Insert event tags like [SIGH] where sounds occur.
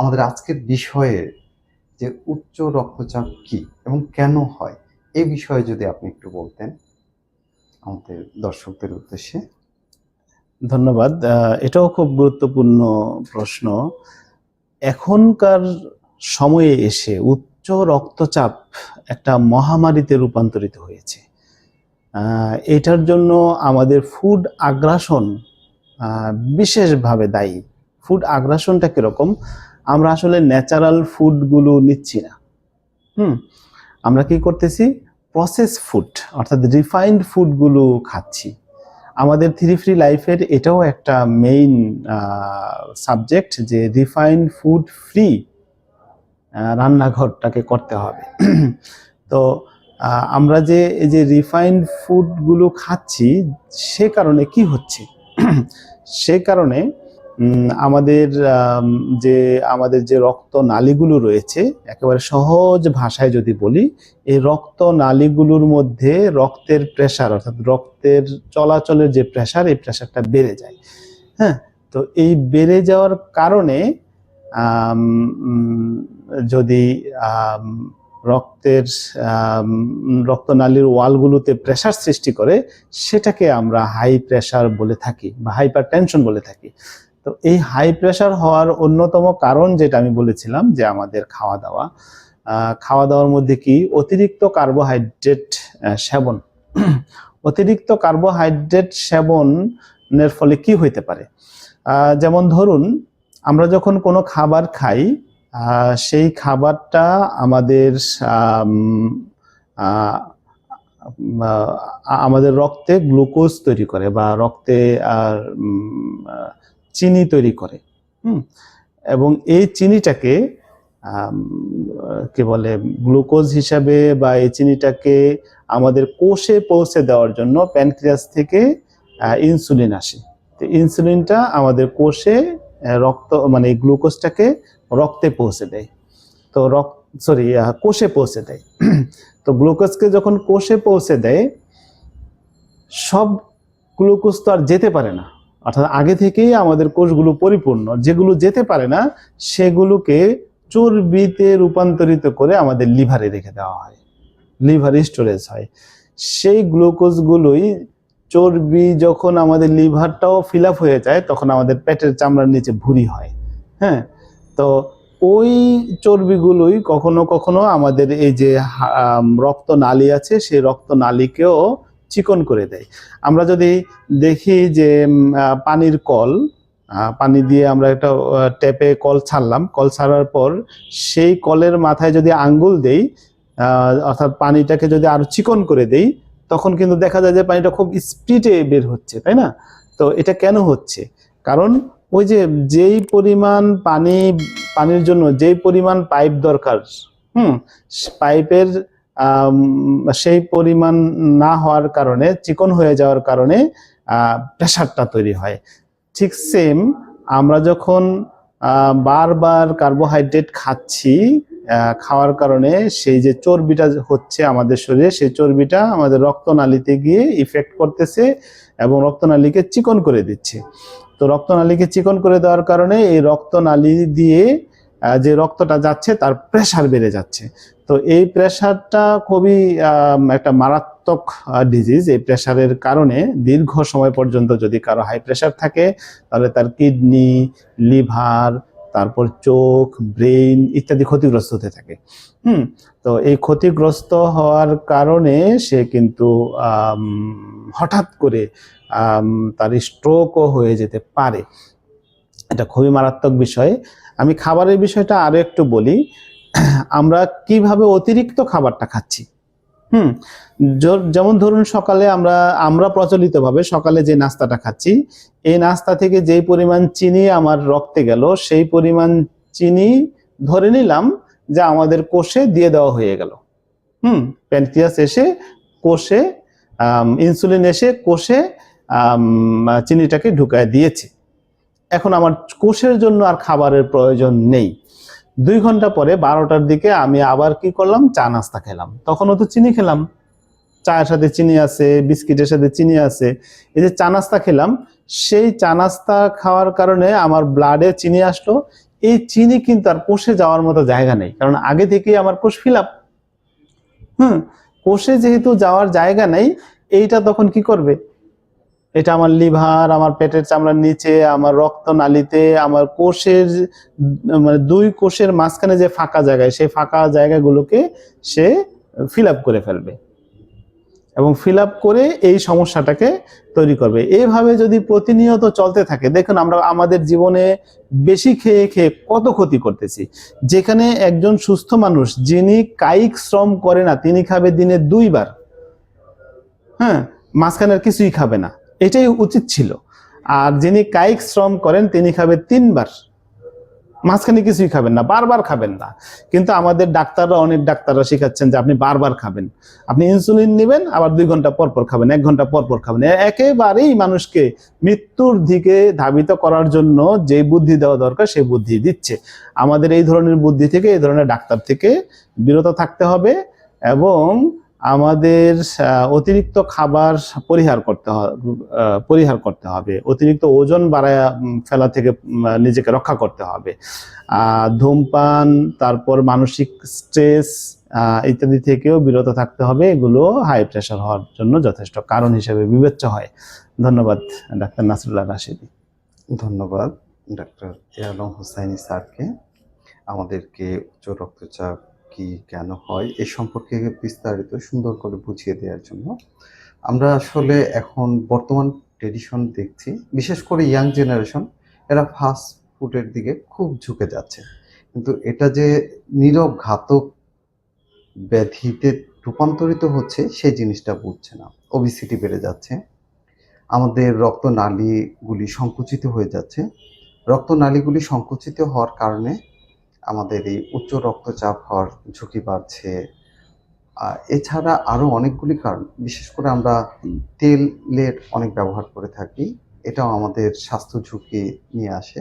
আমাদের আজকের বিষয়ে যে উচ্চ রক্তচাপ কি এবং কেন হয়, এ বিষয়ে যদি আপনি একটু বলতেন আমাদের দর্শকদের উদ্দেশ্যে। ধন্যবাদ। এটাও খুব গুরুত্বপূর্ণ প্রশ্ন। এখনকার সময়ে এসে উচ্চ রক্তচাপ একটা মহামারীতে রূপান্তরিত হয়েছে। এটার জন্য আমাদের ফুড আগ্রাসন বিশেষভাবে দায়ী। ফুড আগ্রাসনটা কীরকম? আমরা আসলে ন্যাচারাল ফুডগুলো নিচ্ছি না। হুম? আমরা কি করতেছি? প্রসেস ফুড অর্থাৎ রিফাইন্ড ফুডগুলো খাচ্ছি। আমাদের থ্রি ফ্রি লাইফের এটাও একটা মেইন সাবজেক্ট যে রিফাইন্ড ফুড ফ্রি রান্নাঘরটাকে করতে হবে। তো আমরা যে, এই যে রিফাইন্ড ফুডগুলো খাচ্ছি, সে কারণে কি হচ্ছে? সে কারণে আমাদের যে আমাদের যে রক্ত নালীগুলো রয়েছে, একেবারে সহজ ভাষায় যদি বলি, এই রক্ত নালীগুলোর মধ্যে রক্তের প্রেসার অর্থাৎ রক্তের চলাচলের যে প্রেসার এই প্রেশারটা বেড়ে যায়। হ্যাঁ? তো এই বেড়ে যাওয়ার কারণে যদি রক্তের রক্তনালীর ওয়ালগুলোতে প্রেসার সৃষ্টি করে, সেটাকে আমরা হাই প্রেসার বলে থাকি বা হাইপার টেনশন বলে থাকি। তো এই হাই প্রেশার হওয়ার অন্যতম কারণ যেটা আমি বলেছিলাম যে আমাদের খাওয়া দাওয়া খাওয়া দাওয়ার মধ্যে কি? অতিরিক্ত কার্বোহাইড্রেট সেবন। [CLEARS THROAT] অতিরিক্ত কার্বোহাইড্রেট সেবনের ফলে কি হইতে পারে? যেমন ধরুন, আমরা যখন কোনো খাবার খাই সেই খাবারটা আমাদের আমাদের রক্তে গ্লুকোজ তৈরি করে বা রক্তে চিনি তৈরি করে, হুম? এবং এই চিনিটাকে কি বলে, গ্লুকোজ হিসাবে বা এই চিনিটাকে আমাদের কোষে পৌঁছে দেওয়ার জন্য প্যানক্রিয়াস থেকে ইনসুলিন আসে। তো ইনসুলিনটা আমাদের কোষে রক্ত মানে গ্লুকোজটাকে রক্তে পৌঁছে দেয়। তো রক্ত সরি কোষে পৌঁছে দেয়। [CLEARS THROAT] তো গ্লুকোজকে যখন কোষে পৌঁছে দেয়, সব গ্লুকোজ তো আর যেতে পারে না। অর্থাৎ আগে থেকেই আমাদের কোষগুলো পরিপূর্ণ, যেগুলো যেতে পারে না, সেগুলোকে চর্বিতে রূপান্তরিত করে আমাদের লিভারে রেখে দেওয়া হয়, লিভার স্টোরেজ হয়। সেই গ্লুকোজগুলোই চর্বি যখন আমাদের লিভারটাও ফিল হয়ে যায়, তখন আমাদের পেটের চামড়ার নিচে ভুঁড়ি হয় হ্যাঁ? তো ওই চর্বিগুলোই কখনো কখনো আমাদের এই যে রক্ত নালী আছে, সেই রক্ত নালীকেও চিকন করে দেয়। আমরা যদি দেখি যে পানির কল পানি দিয়ে আমরা একটা ট্যাপে কল ছাড়লাম। কল ছাড়ার পর সেই কলের মাথায় যদি আঙ্গুল দেই অর্থাৎ পানিটাকে যদি আরও চিকন করে দেই, তখন কিন্তু দেখা যায় যে পানিটা খুব স্পিডে বের হচ্ছে, তাই না? তো এটা কেন হচ্ছে? কারণ ওই যে, যেই পরিমাণ পানি, পানির জন্য যেই পরিমাণ পাইপ দরকার, হুম, পাইপের সেই পরিমাণ না হওয়ার কারণে, চিকন হয়ে যাওয়ার কারণে প্রেশারটা তৈরি হয়। ঠিক সেম আমরা যখন বারবার কার্বোহাইড্রেট খাচ্ছি খাওয়ার কারণে সেই যে চর্বিটা হচ্ছে আমাদের শরীরে, সেই চর্বিটা আমাদের রক্তনালীতে গিয়ে ইফেক্ট করতেছে এবং রক্তনালীকে চিকন করে দিচ্ছে। তো রক্তনালীকে চিকন করে দেওয়ার কারণে এই রক্তনালী দিয়ে যে রক্তটা যাচ্ছে তার প্রেশার বেড়ে যাচ্ছে। তো এই প্রেশারটা খুবই একটা মারাত্মক ডিজিজ এই প্রেশারের কারণে দীর্ঘ সময় পর্যন্ত যদি কারও হাই প্রেশার থাকে, তাহলে তার কিডনি লিভার তারপর চোখ ব্রেইন ইত্যাদি ক্ষতিগ্রস্ত হতে থাকে। হুম, তো এই ক্ষতিগ্রস্ত হওয়ার কারণে সে কিন্তু হঠাৎ করে তার স্ট্রোকও হয়ে যেতে পারে। এটা খুবই মারাত্মক বিষয়। আমি খাবারের বিষয়টা আরও একটু বলি। [CLEARS THROAT] আমরা কীভাবে অতিরিক্ত খাবারটা খাচ্ছি? হুম যেমন ধরুন সকালে আমরা আমরা প্রচলিতভাবে সকালে যে নাস্তাটা খাচ্ছি, এই নাস্তা থেকে যেই পরিমাণ চিনি আমার রক্তে গেল, সেই পরিমাণ চিনি ধরে নিলাম যে আমাদের কোষে দিয়ে দেওয়া হয়ে গেল। হুম, প্যানক্রিয়াস এসে কোষে ইনসুলিন এসে কোষে চিনিটাকে ঢুকায় দিয়েছে। এখন আমার কোষের জন্য আর খাবারের প্রয়োজন নেই। দুই ঘণ্টা পরে বারোটার দিকে আমি আবার কি করলাম? চা নাস্তা খেলাম। তখনও তো চিনি খেলাম। চায়ের সাথে চিনি আছে, বিস্কিটের সাথে চিনি আছে। এই যে চা নাস্তা খেলাম, সেই চা নাস্তা খাওয়ার কারণে আমার ব্লাডে চিনি আসলো। এই চিনি কিন্তু আর কোষে যাওয়ার মতো জায়গা নেই। কারণ আগে থেকেই আমার কোষ ফিল আপ হুম, কোষে যেহেতু যাওয়ার জায়গা নেই, এইটা তখন কি করবে? এটা আমার লিভার, আমার পেটের চামড়ার নিচে, আমার রক্ত নালীতে, আমার কোষের মানে দুই কোষের মাঝখানে যে ফাঁকা জায়গায়, সেই ফাঁকা জায়গাগুলোকে সে ফিল করে ফেলবে। এবং ফিল করে এই সমস্যাটাকে তৈরি করবে। এইভাবে যদি প্রতিনিয়ত চলতে থাকে, দেখুন আমরা আমাদের জীবনে বেশি খেয়ে খেয়ে কত ক্ষতি করতেছি। যেখানে একজন সুস্থ মানুষ, যিনি কায়িক শ্রম করে না, তিনি খাবে দিনে দুইবার। হ্যাঁ মাঝখানে আর কিছুই খাবে না। এটাই উচিত ছিল। আর যিনি কায়িক শ্রম করেন, তিনি খাবে তিনবার। মাঝখানে কিছুই খাবেন না, বারবার খাবেন না। কিন্তু আমাদের ডাক্তাররা, অনেক ডাক্তাররা শেখাচ্ছেন যে আপনি বারবার খাবেন। আপনি ইনসুলিন নেবেন, আবার দুই ঘণ্টা পর পর খাবেন, এক ঘণ্টা পর পর খাবেন। একেবারেই মানুষকে মৃত্যুর দিকে ধাবিত করার জন্য যে বুদ্ধি দেওয়া দরকার সেই বুদ্ধি দিচ্ছে। আমাদের এই ধরনের বুদ্ধি থেকে, এই ধরনের ডাক্তার থেকে বিরত থাকতে হবে এবং আমাদের অতিরিক্ত খাবার পরিহার করতে পরিহার করতে হবে। অতিরিক্ত ওজন বাড়ায় ফেলা থেকে নিজেকে রক্ষা করতে হবে। ধূমপান, তারপর মানসিক স্ট্রেস ইত্যাদি থেকেও বিরত থাকতে হবে। এগুলো হাই প্রেশার হওয়ার জন্য যথেষ্ট কারণ হিসেবে বিবেচ্য হয়। ধন্যবাদ, ডাক্তার নাসরুল্লাহ রাশিদি। ধন্যবাদ, ডাক্তার এ আলম হোসাইনি স্যারকে। আমাদেরকে উচ্চ রক্তচাপ কি কেন হয়, এ সম্পর্কে বিস্তারিত সুন্দর করে বুঝিয়ে দেওয়ার জন্য। আমরা আসলে এখন বর্তমান ট্রেডিশন দেখছি, বিশেষ করে ইয়াং জেনারেশন এরা ফাস্ট ফুডের দিকে খুব ঝুঁকে যাচ্ছে। কিন্তু এটা যে নীরব ঘাতক ব্যাধিতে রূপান্তরিত হচ্ছে, সেই জিনিসটা বুঝছে না। ওবিসিটি বেড়ে যাচ্ছে। আমাদের রক্তনালীগুলি সংকুচিত হয়ে যাচ্ছে। রক্তনালীগুলি সংকুচিত হওয়ার কারণে আমাদের এই উচ্চ রক্তচাপ হওয়ার ঝুঁকি বাড়ছে। এছাড়া আরও অনেকগুলি কারণ, বিশেষ করে আমরা তেলের অনেক ব্যবহার করে থাকি, এটাও আমাদের স্বাস্থ্য ঝুঁকি নিয়ে আসে।